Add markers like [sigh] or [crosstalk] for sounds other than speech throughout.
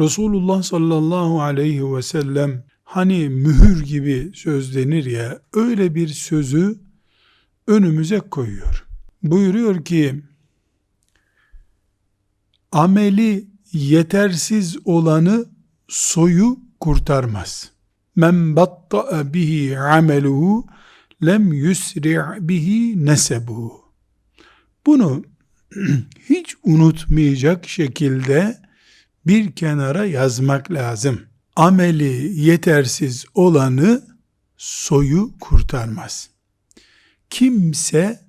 Resulullah sallallahu aleyhi ve sellem hani mühür gibi söz denir ya öyle bir sözü önümüze koyuyor. Buyuruyor ki ameli yetersiz olanı soyu kurtarmaz. Men batta'a bihi ameluhu lem yusri' bihi nesebuhu. Bunu [clears throat] hiç unutmayacak şekilde bir kenara yazmak lazım. Ameli yetersiz olanı soyu kurtarmaz. Kimse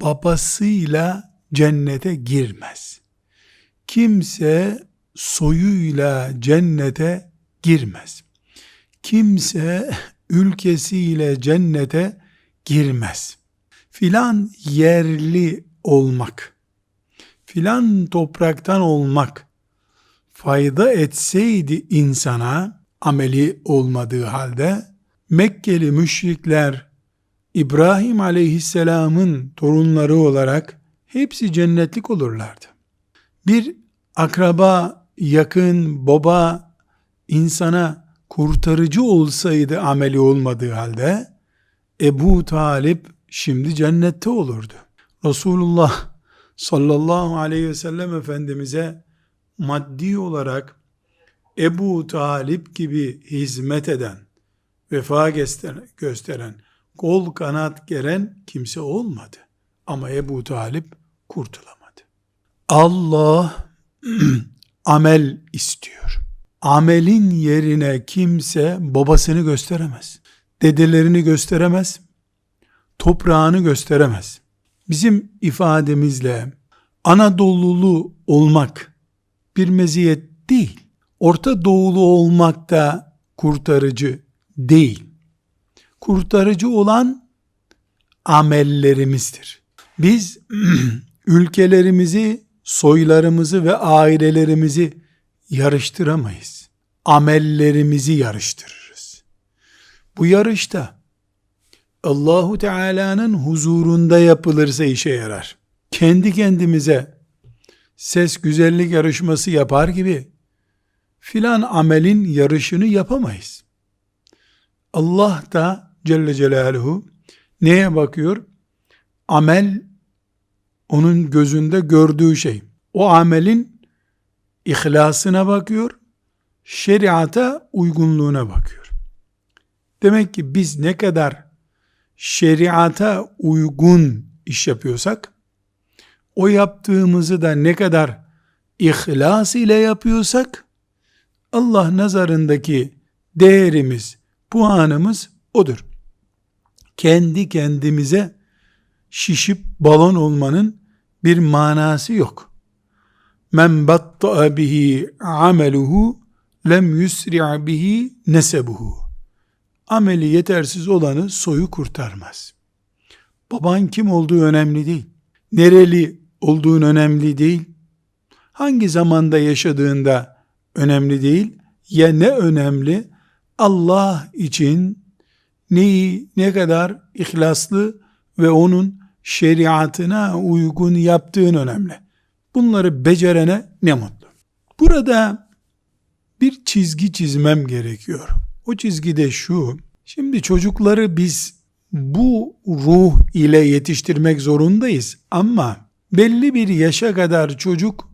babasıyla cennete girmez. Kimse soyuyla cennete girmez. Kimse ülkesiyle cennete girmez. Filan yerli olmak, filan topraktan olmak fayda etseydi insana ameli olmadığı halde Mekkeli müşrikler İbrahim aleyhisselamın torunları olarak hepsi cennetlik olurlardı. Bir akraba, yakın, baba insana kurtarıcı olsaydı ameli olmadığı halde Ebu Talip şimdi cennette olurdu. Resulullah sallallahu aleyhi ve sellem Efendimiz'e maddi olarak Ebu Talip gibi hizmet eden, vefa gösteren, kol kanat geren kimse olmadı. Ama Ebu Talip kurtulamadı. Allah [clears throat] amel istiyor. Amelin yerine kimse babasını gösteremez. Dedelerini gösteremez. Toprağını gösteremez. Bizim ifademizle Anadolulu olmak bir meziyet değil. Orta doğulu olmak da kurtarıcı değil. Kurtarıcı olan amellerimizdir. Biz [clears throat] ülkelerimizi, soylarımızı ve ailelerimizi yarıştıramayız. Amellerimizi yarıştırırız. Bu yarışta Allahu Teala'nın huzurunda yapılırsa işe yarar. Kendi kendimize ses güzellik yarışması yapar gibi filan amelin yarışını yapamayız. Allah da Celle Celaluhu neye bakıyor? Amel onun gözünde gördüğü şey. O amelin ihlasına bakıyor, şeriata uygunluğuna bakıyor. Demek ki biz ne kadar şeriata uygun iş yapıyorsak, o yaptığımızı da ne kadar ihlas ile yapıyorsak, Allah nazarındaki değerimiz, puanımız odur. Kendi kendimize şişip balon olmanın bir manası yok. Men batta'a bihi ameluhu lem yusri' bihi nesebuhu. Ameli yetersiz olanı soyu kurtarmaz. Baban kim olduğu önemli değil. Nereli olduğun önemli değil. Hangi zamanda yaşadığında önemli değil. Ya ne önemli? Allah için neyi ne kadar ihlaslı ve onun şeriatına uygun yaptığın önemli. Bunları becerene ne mutlu. Burada bir çizgi çizmem gerekiyor. O çizgi de şu. Şimdi çocukları biz bu ruh ile yetiştirmek zorundayız ama belli bir yaşa kadar çocuk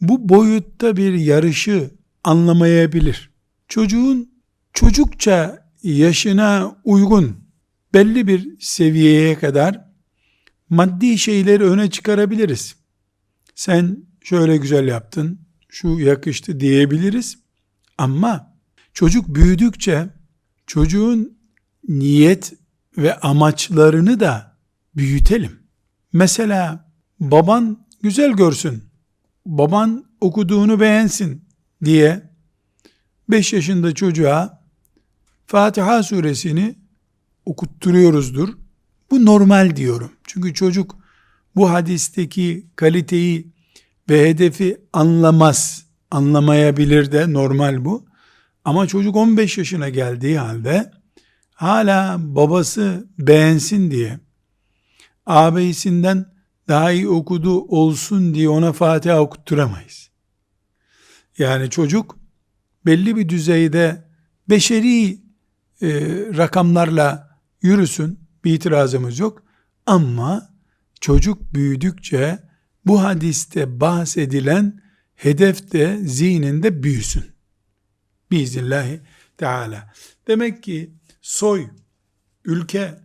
bu boyutta bir yarışı anlamayabilir. Çocuğun çocukça yaşına uygun belli bir seviyeye kadar maddi şeyleri öne çıkarabiliriz. Sen şöyle güzel yaptın, şu yakıştı diyebiliriz. Ama çocuk büyüdükçe çocuğun niyet ve amaçlarını da büyütelim. Mesela baban güzel görsün, baban okuduğunu beğensin diye 5 yaşında çocuğa Fatiha suresini okutturuyoruzdur. Bu normal diyorum. Çünkü çocuk bu hadisteki kaliteyi ve hedefi anlamaz, anlamayabilir de normal bu. Ama çocuk 15 yaşına geldiği halde hala babası beğensin diye ağabeysinden daha iyi okudu olsun diye ona Fatiha okutturamayız. Yani çocuk belli bir düzeyde beşeri e, rakamlarla yürüsün bir itirazımız yok. Ama çocuk büyüdükçe bu hadiste bahsedilen hedef de zihninde büyüsün. Biiznillahü Teala. Demek ki soy, ülke,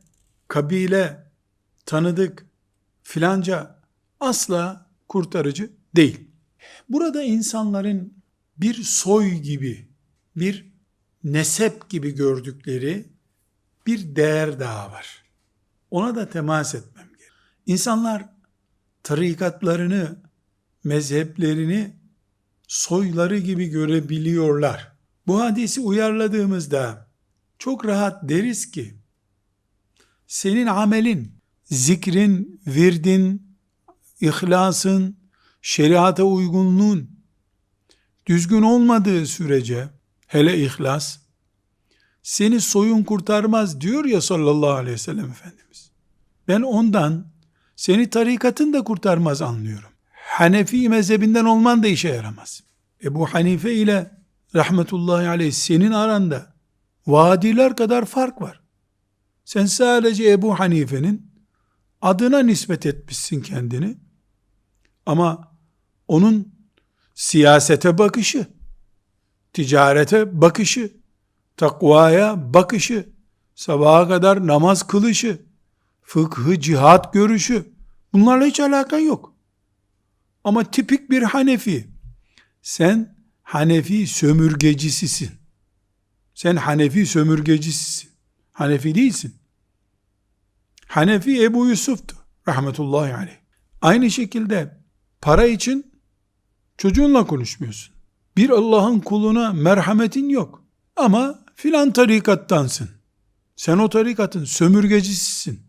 kabile, tanıdık, filanca asla kurtarıcı değil. Burada insanların bir soy gibi, bir nesep gibi gördükleri bir değer daha var. Ona da temas etmem gerek. İnsanlar tarikatlarını, mezheplerini soyları gibi görebiliyorlar. Bu hadisi uyarladığımızda çok rahat deriz ki senin amelin, zikrin, virdin, ihlasın, şeriata uygunluğun düzgün olmadığı sürece hele ihlas seni soyun kurtarmaz diyor ya sallallahu aleyhi ve sellem Efendimiz. Ben ondan seni tarikatın da kurtarmaz anlıyorum. Hanefi mezhebinden olman da işe yaramaz. Ebu Hanife ile rahmetullahi aleyh senin aranda vadiler kadar fark var. Sen sadece Ebu Hanife'nin adına nispet etmişsin kendini. Ama onun siyasete bakışı, ticarete bakışı, takvaya bakışı, sabaha kadar namaz kılışı, fıkhı, cihat görüşü, bunlarla hiç alakan yok. Ama tipik bir Hanefi. Sen Hanefi sömürgecisisin. Sen Hanefi sömürgecisisin. Hanefi değilsin. Hanefi Ebu Yusuf'tu. Rahmetullahi aleyh. Aynı şekilde para için çocuğunla konuşmuyorsun. Bir Allah'ın kuluna merhametin yok. Ama filan tarikattansın. Sen o tarikatın sömürgecisisin.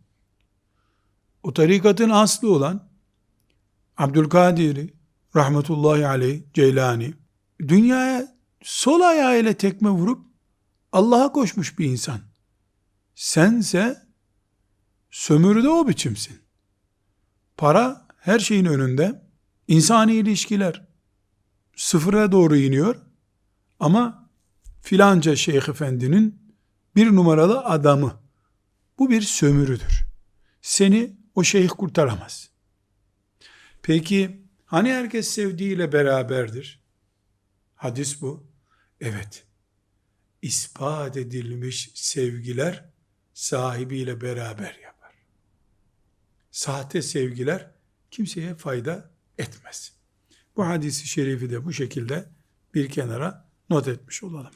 O tarikatın aslı olan Abdülkadir rahmetullahi aleyh Ceylani dünyaya sol ayağıyla tekme vurup Allah'a koşmuş bir insan. Sense sömürüde o biçimsin. Para her şeyin önünde. İnsani ilişkiler sıfıra doğru iniyor. Ama filanca şeyh efendinin bir numaralı adamı. Bu bir sömürüdür. Seni o şeyh kurtaramaz. Peki hani herkes sevdiğiyle beraberdir? Hadis bu. Evet. İspat edilmiş sevgiler sahibiyle beraber yapar. Sahte sevgiler kimseye fayda etmez. Bu hadisi şerifi de bu şekilde bir kenara not etmiş olalım.